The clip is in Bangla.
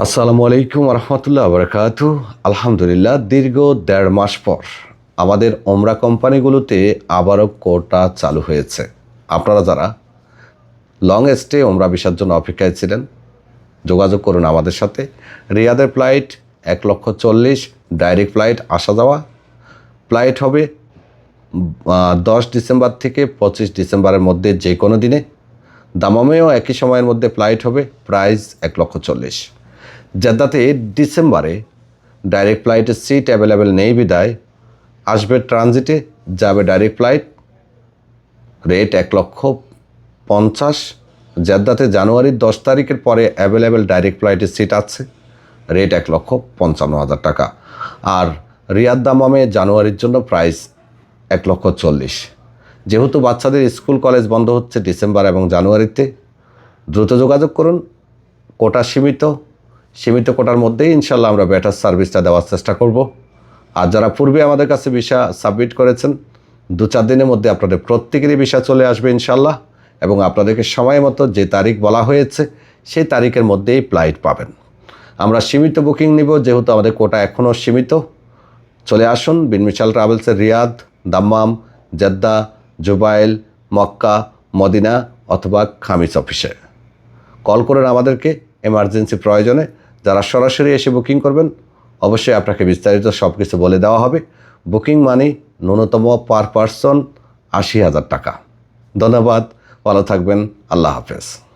আসসালামু আলাইকুম রহমতুল্লাহ বরকাত। আলহামদুলিল্লাহ, দীর্ঘ দেড় মাস পর আমাদের ওমরা কোম্পানিগুলোতে আবারও কোটা চালু হয়েছে। আপনারা যারা লং স্টে ওমরা ভিসার জন্য অপেক্ষায় ছিলেন, যোগাযোগ করুন আমাদের সাথে। রিয়াদের ফ্লাইট এক লক্ষ চল্লিশ ডাইরেক্ট ফ্লাইট আসা যাওয়া। ফ্লাইট হবে দশ ডিসেম্বর থেকে পঁচিশ ডিসেম্বরের মধ্যে যে কোনো দিনে। দামামেও একই সময়ের মধ্যে ফ্লাইট হবে প্রাইস এক লক্ষ চল্লিশ। জেদ্দাতে ডিসেম্বরে ডাইরেক্ট ফ্লাইটের সিট অ্যাভেলেবেল নেই বিদায়। আসবে ট্রানজিটে যাবে ডাইরেক্ট ফ্লাইট রেট এক লক্ষ পঞ্চাশ। জেদ্দাতে জানুয়ারির দশ তারিখের পরে অ্যাভেলেবেল ডাইরেক্ট ফ্লাইটের সিট আছে। রেট এক লক্ষ পঞ্চান্ন হাজার টাকা। আর রিয়াদ জানুয়ারির জন্য প্রাইস এক লক্ষ চল্লিশ। যেহেতু বাচ্চাদের স্কুল, কলেজ বন্ধ হচ্ছে ডিসেম্বর এবং জানুয়ারিতে, দ্রুত যোগাযোগ করুন। কোটা সীমিত। সীমিত কোটার মধ্যেই ইনশাল্লাহ আমরা ব্যাটার সার্ভিসটা দেওয়ার চেষ্টা করব। আর যারা পূর্বে আমাদের কাছে ভিসা সাবমিট করেছেন, দু চার দিনের মধ্যে আপনাদের প্রত্যেকেরই ভিসা চলে আসবে ইনশাল্লাহ এবং আপনাদেরকে সময় মতো যে তারিখ বলা হয়েছে, সেই তারিখের মধ্যেই ফ্লাইট পাবেন। আমরা সীমিত বুকিং নিব, যেহেতু আমাদের কোটা এখনও সীমিত। চলে আসুন বিনমিশাল ট্রাভেলসের Riyadh, Dammam, Jeddah, Jubail, Mecca, Medina অথবা খামিস অফিসে। কল করেন আমাদেরকে এমার্জেন্সি প্রয়োজনে। যারা সরাসরি এসে বুকিং করবেন, অবশ্যই আপনাকে বিস্তারিত সব কিছু বলে দেওয়া হবে। বুকিং মানে ন্যূনতম পার পারসন আশি হাজার টাকা। ধন্যবাদ, ভালো থাকবেন, আল্লাহ হাফেজ।